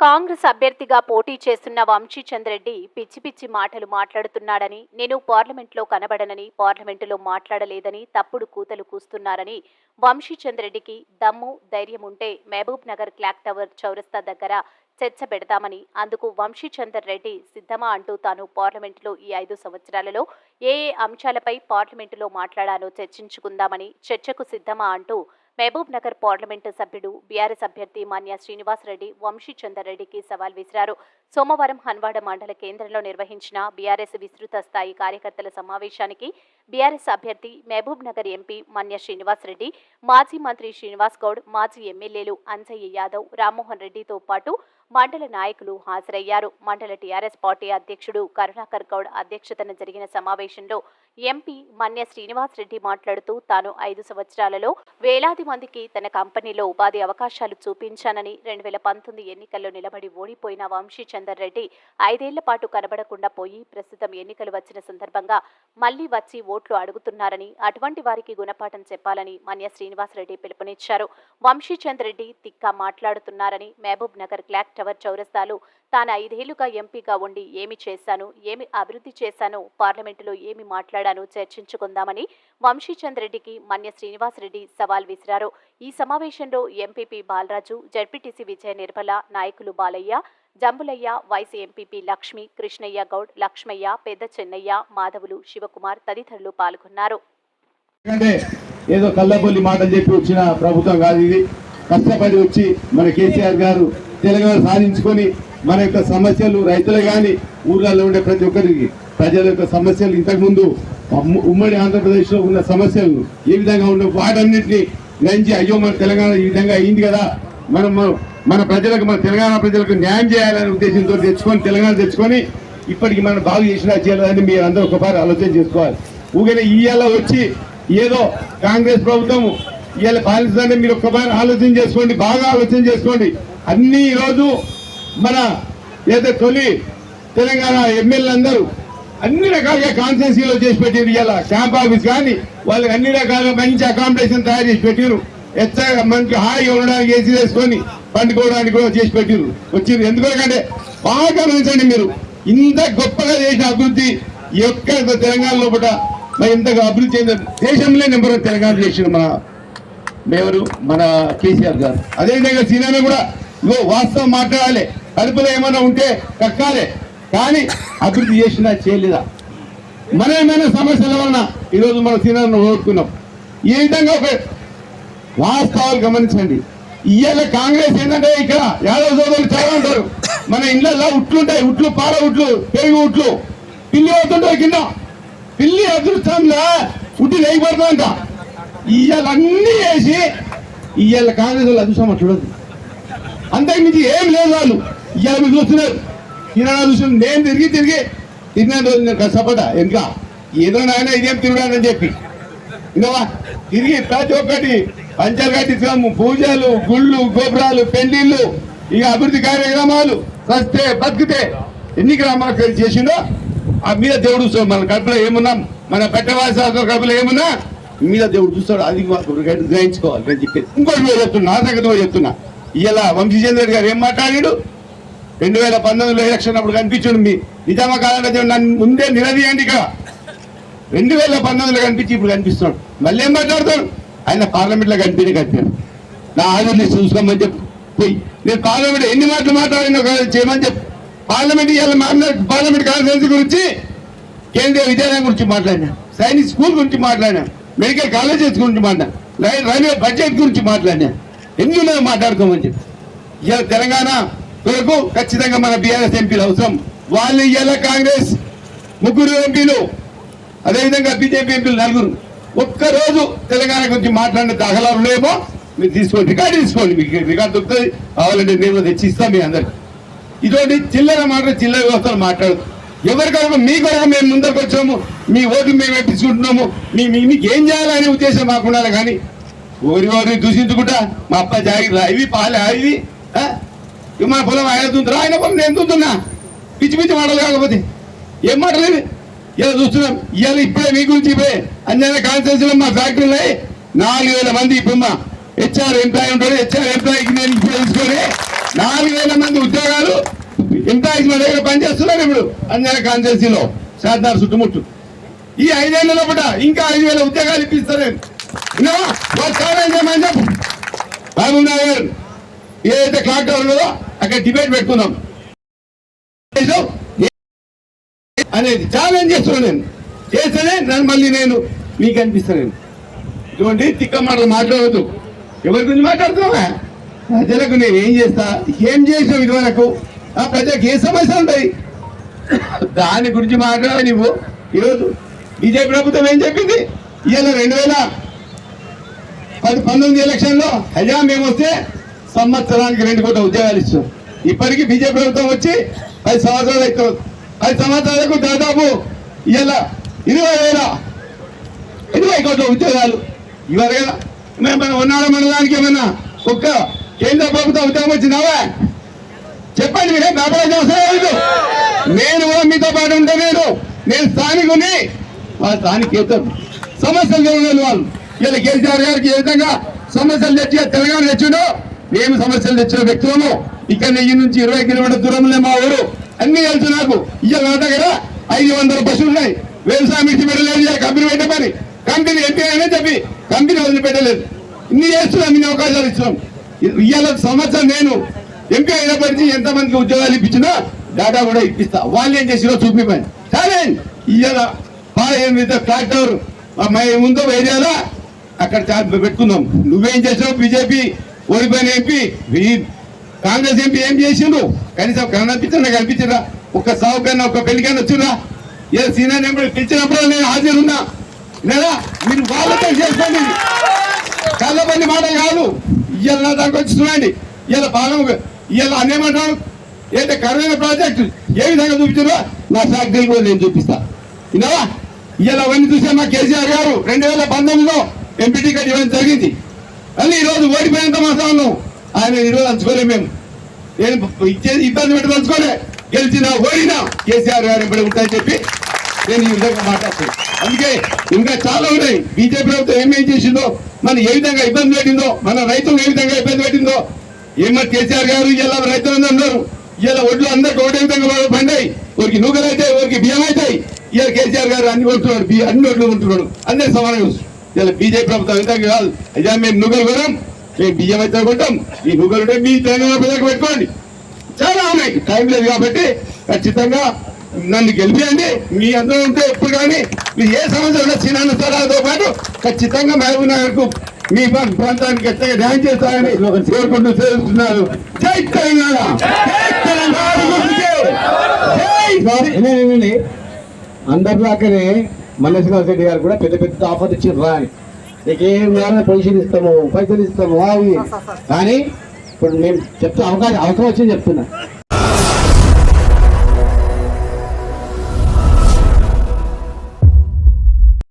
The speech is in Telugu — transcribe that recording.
కాంగ్రెస్ అభ్యర్థిగా పోటీ చేస్తున్న వంశీచంద్రెడ్డి పిచ్చి పిచ్చి మాటలు మాట్లాడుతున్నాడని నేను పార్లమెంట్లో కనబడనని పార్లమెంటులో మాట్లాడలేదని తప్పుడు కూతలు కూస్తున్నారని వంశీచంద్రెడ్డికి దమ్ము ధైర్యం ఉంటే మహబూబ్ నగర్ క్లాక్ టవర్ చౌరస్తా దగ్గర చర్చ పెడతామని అందుకు వంశీచందర్ రెడ్డి సిద్ధమా అంటూ తాను పార్లమెంటులో ఈ ఐదు సంవత్సరాలలో ఏ ఏ అంశాలపై పార్లమెంటులో మాట్లాడాలో చర్చించుకుందామని చర్చకు సిద్ధమా అంటూ మహబూబ్ నగర్ పార్లమెంటు సభ్యుడు బీఆర్ఎస్ అభ్యర్థి మాన్య శ్రీనివాసరెడ్డి వంశీ చందర్రెడ్డికి సవాల్ విసిరారు. సోమవారం హన్వాడ మండల కేంద్రంలో నిర్వహించిన బీఆర్ఎస్ విస్తృత స్థాయి కార్యకర్తల సమావేశానికి బీఆర్ఎస్ అభ్యర్థి మహబూబ్ నగర్ ఎంపీ మాన్య శ్రీనివాసరెడ్డి మాజీ మంత్రి శ్రీనివాస్ గౌడ్ మాజీ ఎమ్మెల్యేలు అంజయ్య యాదవ్ రామ్మోహన్ రెడ్డితో పాటు మండల నాయకులు హాజరయ్యారు. మండల టీఆర్ఎస్ పార్టీ అధ్యక్షుడు కరుణాకర్ గౌడ్ అధ్యక్షతన జరిగిన సమావేశంలో ఎంపీ మన్య శ్రీనివాస్ రెడ్డి మాట్లాడుతూ తాను ఐదు సంవత్సరాలలో వేలాది మందికి తన కంపెనీలో ఉపాధి అవకాశాలు చూపించానని రెండు వేల పంతొమ్మిది ఎన్నికల్లో నిలబడి ఓడిపోయిన వంశీ చందర్ రెడ్డి ఐదేళ్ళ పాటు కనబడకుండా పోయి ప్రస్తుతం ఎన్నికలు వచ్చిన సందర్భంగా మళ్ళీ వచ్చి ఓట్లు అడుగుతున్నారని అటువంటి వారికి గుణపాఠం చెప్పాలని మన్య శ్రీనివాసరెడ్డి పిలుపునిచ్చారు. వంశీచందర్ రెడ్డి తిక్క మాట్లాడుతున్నారని మహబూబ్ నగర్ క్లాక్ టవర్ చౌరస్తాలు తాను ఐదేళ్ళుగా ఎంపీగా ఉండి ఏమి చేశాను ఏమి అభివృద్ధి చేశాను పార్లమెంటులో ఏమి మాట్లాడాను చర్చించుకుందామని వంశీచంద్రెడ్డికి మన్య శ్రీనివాసరెడ్డి సవాల్ విసిరారు. ఈ సమావేశంలో ఎంపీపీ బాలరాజు జడ్పీటీసీ విజయ నిర్మల నాయకులు బాలయ్య జంబులయ్య వైసీ ఎంపీపీ లక్ష్మి కృష్ణయ్య గౌడ్ లక్ష్మయ్య పెద్ద చెన్నయ్య మాధవులు శివకుమార్ తదితరులు పాల్గొన్నారు. ఏదో కళ్ళబొల్లి మాటలు చెప్పి వచ్చిన ప్రభుత్వం కాదు ఇది. కష్టపడి వచ్చి మన కేసీఆర్ గారు తెలంగాణ సాధించుకొని మన యొక్క సమస్యలు రైతులు కానీ ఊర్లలో ఉండే ప్రతి ఒక్కరికి ప్రజల యొక్క సమస్యలు ఇంతకుముందు ఉమ్మడి ఆంధ్రప్రదేశ్లో ఉన్న సమస్యలు ఏ విధంగా ఉన్న వాటన్నింటినీ గ్రహించి అయ్యో మన తెలంగాణ ఈ విధంగా అయింది కదా మనం మన- ప్రజలకు మన తెలంగాణ ప్రజలకు న్యాయం చేయాలనే ఉద్దేశంతో తెచ్చుకొని తెలంగాణ తెచ్చుకొని ఇప్పటికి మనం బాగు చేసినా చేయాలని మీరు అందరూ ఒకసారి ఆలోచన చేసుకోవాలి. ఊగనే ఇవాళ వచ్చి ఏదో కాంగ్రెస్ ప్రభుత్వం ఇవాళ పాలిస్తుందని మీరు ఒక్కసారి ఆలోచన చేసుకోండి బాగా ఆలోచన చేసుకోండి. అన్ని ఈరోజు మన ఏదో తొలి తెలంగాణ ఎమ్మెల్యే అందరూ అన్ని రకాలుగా కాన్సెన్సీలో చేసి పెట్టారు. ఇవాళ క్యాంప్ ఆఫీస్ కానీ వాళ్ళకి అన్ని రకాలుగా మంచి అకామిడేషన్ తయారు చేసి పెట్టారు. ఎచ్చగా మనకి హాయిగా ఉండడానికి ఏసీ వేసుకొని పండుకోవడానికి కూడా చేసి పెట్టారు. వచ్చింది ఎందుకంటే బాగా గమనించండి మీరు ఇంత గొప్పగా చేసిన అభివృద్ధి ఎక్కడ తెలంగాణ లోపల మరి ఇంతగా అభివృద్ధి చెందిన దేశంలో నెంబర్ వన్ తెలంగాణ చేసిన మన ఎవరు మన కేసీఆర్ గారు. అదేవిధంగా సినిమా కూడా ఇగో వాస్తవం మాట్లాడాలి. కడుపులో ఏమైనా ఉంటే కక్కాలి. కానీ అభివృద్ధి చేసినా చేయలేదా? మన ఏమైనా సమస్యల వలన ఈరోజు మనం సినిమాను ఓడుకున్నాం ఈ విధంగా ఒక వాస్తవాలు గమనించండి. ఇవాళ కాంగ్రెస్ ఏంటంటే ఇక్కడ యాదవ్ సోదరులు చాలా ఉంటారు. మన ఇళ్ళల్లో ఉట్లు ఉంటాయి. ఉట్లు పాల ఉట్లు పెరుగు ఉట్లు. పిల్లి అవుతుంటాయి కింద. పిల్లి అదృష్టంలో ఉట్టి లేకపోతుందంట. ఇవాళ అన్నీ వేసి ఇవాళ కాంగ్రెస్ వాళ్ళు అదృష్టం చూడదు అంతకుమించి ఏం లేదు వాళ్ళు. ఇవాళ మీరు చూస్తున్నారు. ఈనాడు చూస్తున్నారు. నేను తిరిగి తిరిగి తిరిగిన రోజు నేను కష్టపడ్డా. ఇంకా ఏదో నాయన ఇదేం తిరుగుడానని చెప్పి. ఇంకా తిరిగి ప్రతి ఒక్కటి పంచలు కట్టించాము పూజలు గుళ్ళు గోపురాలు పెళ్ళిళ్ళు ఇక అభివృద్ధి కార్యక్రమాలు సస్తే బతికితే ఎన్ని గ్రామాలు చేసిందో ఆ మీద దేవుడు చూస్తాడు. మన కడుపులో ఏమున్నా? మన పెట్టవాస కడుపులో ఏమున్నా? మీద దేవుడు చూస్తాడు. అది మాకు గ్రహించుకోవాలి నేను చెప్పేసి. ఇంకోటి చెప్తున్నా. నా సంగతి చెప్తున్నా. ఇలా వంశీచంద్ర గారు ఏం మాట్లాడాడు? రెండు వేల పంతొమ్మిదిలో ఎలక్షన్ అప్పుడు కనిపించండి మీ నిజామా కాలంలో నన్ను ముందే నిలదీయండి ఇక్కడ. రెండు వేల పంతొమ్మిదిలో కనిపించి ఇప్పుడు కనిపిస్తున్నాడు. మళ్ళీ ఏం మాట్లాడతాడు? ఆయన పార్లమెంట్లో కనిపించి నా ఆధార్ లిస్ట్ చూసుకోమని చెప్పు. పోయి. నేను పార్లమెంట్ ఎన్ని మాటలు మాట్లాడినా ఒక చేయమని చెప్పు. పార్లమెంట్ మాట్లాడు పార్లమెంట్ కాన్ఫరెన్స్ గురించి కేంద్రీయ విద్యాలయం గురించి మాట్లాడినా. సైనిక్ స్కూల్ గురించి మాట్లాడినా. మెడికల్ కాలేజెస్ గురించి మాట్లాడినా. రైల్వే బడ్జెట్ గురించి మాట్లాడినా. ఎన్ని మాట్లాడుకోమని చెప్పి. ఇవాళ తెలంగాణ కొరకు ఖచ్చితంగా మన బీఆర్ఎస్ ఎంపీలు అవసరం. వాళ్ళు ఇవాళ కాంగ్రెస్ ముగ్గురు ఎంపీలు అదేవిధంగా బీజేపీ ఎంపీలు నలుగురు. ఒక్కరోజు తెలంగాణ గురించి మాట్లాడిన దాఖలాలు లేవో మీరు తీసుకోండి రికార్డు తీసుకోండి మీకు రికార్డు దొరుకుతుంది కావాలంటే నేను తెచ్చి ఇస్తాం మీ అందరికి. ఇటువంటి చిల్లర మాట చిల్లర వ్యవస్థలు మాట్లాడదు ఎవరి కొరకు మీ కొరకు మేము ముందరకు వచ్చాము మీ ఓటు మేము వేపించుకుంటున్నాము మీ- మీకు ఏం చేయాలనే ఉద్దేశం మాకు ఉండాలి కానీ ఊరి వారిని దూషించుకుంటా మా అప్ప జాగిరా ఇవి పాలే? ఇవి? ఇవి మా పొలం ఆయన దుంతురా ఆయన పొలం నేను దుంతున్నా పిచ్చి పిచ్చి మాటలు కాకపోతే. ఏం మాటలు ఇవి? ఇలా చూస్తున్నాం. ఇవాళ ఇప్పుడే మీ గురించి ఇప్పుడే అంజన కాన్ఫరెన్స్ మా ఫ్యాక్టరీలో నాలుగు వేల మంది ఇప్పుడు మా హెచ్ఆర్ ఎంప్లాయీ ఉంటాడు. హెచ్ఆర్ ఎంప్లాయీకి నేను తెలుసుకొని నాలుగు వేల మంది ఉద్యోగాలు ఎంప్లాయీస్ మా దగ్గర పనిచేస్తున్నారు ఇప్పుడు అంజన కాన్సెన్సీలో శారదార్ చుట్టుముట్టు ఈ ఐదేళ్ళ లోపల ఇంకా ఐదు వేల ఉద్యోగాలు ఇప్పిస్తారు? నేను వాళ్ళు ఛాలెంజ్ చేయమని చెప్పు. ఏదైతే క్లాక్ టవర్ ఉన్నదో అక్కడ డిబేట్ పెట్టుకుందాం. అనేది ఛాలెంజ్ చేస్తున్నాను నేను. చేస్తేనే నన్ను మళ్ళీ నేను మీకు అనిపిస్తాను నేను. ఇటువంటి తిక్క మాటలు మాట్లాడవద్దు. ఎవరి గురించి మాట్లాడుతున్నావా? ప్రజలకు నేను ఏం చేస్తా? ఏం చేసావు ఇదివరకు? ఆ ప్రజలకు ఏ సమస్యలు ఉంటాయి? దాని గురించి మాట్లాడాలి నువ్వు ఈరోజు బీజేపీ ప్రభుత్వం ఏం చెప్పింది? ఇవాళ రెండు వేల పది పంతొమ్మిది ఎలక్షన్లో హజా మేము వస్తే సంవత్సరానికి రెండు కోట్ల ఉద్యోగాలు ఇస్తాం ఇప్పటికీ బీజేపీ ప్రభుత్వం వచ్చి పది సంవత్సరాలు అవుతుంది. పది సంవత్సరాలకు దాదాపు ఇలా ఇరవై వేల ఇరవై కోట్ల ఉద్యోగాలు ఇవ్వరు కదా. మేము ఉన్నాడ మండలానికి ఏమన్నా ఒక్క కేంద్ర ప్రభుత్వం ఉద్యోగం వచ్చిందావా? చెప్పండి మీరే వ్యాపారం అవసరం నేను కూడా మీతో పాటు ఉంటే నేను నేను స్థానికుని మా స్థానికేతరు సమస్యలు తెలియని వాళ్ళు ఇలా కేసీఆర్ గారికి ఏ విధంగా సమస్యలు తెచ్చి తెలంగాణ తెచ్చిండో మేము సమస్యలు తెచ్చిన వ్యక్తులము. ఇక్కడ నెయ్యి నుంచి ఇరవై కిలోమీటర్ దూరంలో మా ఊరు. అన్ని తెలుసు నాకు. ఇవాళ దగ్గర ఐదు వందల బస్సులు ఉన్నాయి. వ్యవసాయం ఇచ్చి పెట్టలేదు కంపెనీ పెట్టే పని. కంపెనీ ఎంపీ అయినా చెప్పి కంపెనీ వదిలిపెట్టలేదు. ఇన్ని చేస్తున్నాం ఇన్ని అవకాశాలు ఇస్తున్నాం ఇవాళ సంవత్సరం నేను ఎంపీ అయినప్పటి ఎంతమందికి ఉద్యోగాలు ఇప్పించినా డేటా కూడా ఇప్పిస్తా. వాళ్ళు ఏం చేసిరో చూపిమని. సరే ఇవాళ బాగా ఏమైతే ట్రాక్టర్ ముందు ఏరియాలో అక్కడ చా- పెట్టుకుందాం నువ్వేం చేసావు? బీజేపీ ఓడిపోయిన ఎంపీ కాంగ్రెస్ ఎంపీ ఏం చేసిండు? కనీసం కనిపించండి కనిపించరా? ఒక్క సావుకైనా ఒక ఒక్క పెళ్ళికైనా వచ్చిరా ఏ సీనియర్ ఎంపీ పిలిచినప్పుడు నేను హాజరున్నా? లేదా మీరు వాళ్ళతో చేసుకోండి. కళ్ళబండి మాట కాదు. ఇవాళ నా దానికి వచ్చి చూడండి. ఇవాళ భాగం ఇవాళ అన్నేమంటారు ఏంటంటే కరువైన ప్రాజెక్టు? ఏ విధంగా చూపించారో? నా ఫ్యాక్టరీ కూడా నేను చూపిస్తా. ఇలా ఇవాళ అవన్నీ చూసే మా కేసీఆర్ గారు. రెండు వేల పంతొమ్మిదిలో ఎంపీ టికెట్ ఇవ్వడం జరిగింది. మళ్ళీ ఈరోజు ఓడిపోయినంత మాత్రం ఆయన ఈరోజు అంచుకోలేము మేము. నేను ఇచ్చేది ఇబ్బంది పెట్టి తలుచుకోలే. గెలిచినా ఓడినా కేసీఆర్ గారు ఇప్పుడు ఉంటాయని చెప్పి నేను ఈ విధంగా మాట్లాడుతున్నాను. అందుకే ఇంకా చాలా ఉన్నాయి. బీజేపీ ప్రభుత్వం ఏమేం చేసిందో మన ఏ విధంగా ఇబ్బంది పెట్టిందో మన రైతులు ఏ విధంగా ఇబ్బంది పెట్టిందో ఏమన్నా కేసీఆర్ గారు ఇలా రైతులందరూ ఉన్నారు. ఇలా ఒడ్లు అందరికి ఒకటే విధంగా పండాయి. ఒకరికి నూకలు అవుతాయి ఒకరికి బియ్యం అవుతాయి. ఇలా కేసీఆర్ గారు అన్ని కొంటున్నాడు అన్ని ఒడ్లు కొంటున్నాడు. అందరి సమానంగా ఇలా బీజేపీ ప్రభుత్వం విధంగా కాదు అయ్యా మేము నుగలు కొనం మేము బియ్యం అయితే కొంటాం ఈ నుగలు ఉంటే మీ తెలంగాణ ప్రజలకు పెట్టుకోండి. చాలా ఉన్నాయి. టైం లేదు కాబట్టి ఖచ్చితంగా నన్ను గెలిపియండి. మీ అందరూ ఉంటే ఎప్పుడు కానీ మీరు ఏ సమస్య ఉన్నా చిన్న స్థలాలతో పాటు ఖచ్చితంగా మహబూబ్ నగర్కు మీ ప్రాంతానికి ఖచ్చితంగా న్యాయం చేస్తారని కోరుకుంటూ చేస్తున్నారు జై తెలంగాణ! జై తెలంగాణ! జై! మల్లేశ్వర రెడ్డి గారు కూడా పెద్ద పెద్ద ఆఫర్ ఇచ్చిండ్రు. రా అని నీకేం కావాలన్నా పొజిషన్ ఇస్తాము పైసలు ఇస్తాము అవి కానీ ఇప్పుడు మేము చెప్తే అవకాశం అవసరం వచ్చింది చెప్తున్నా.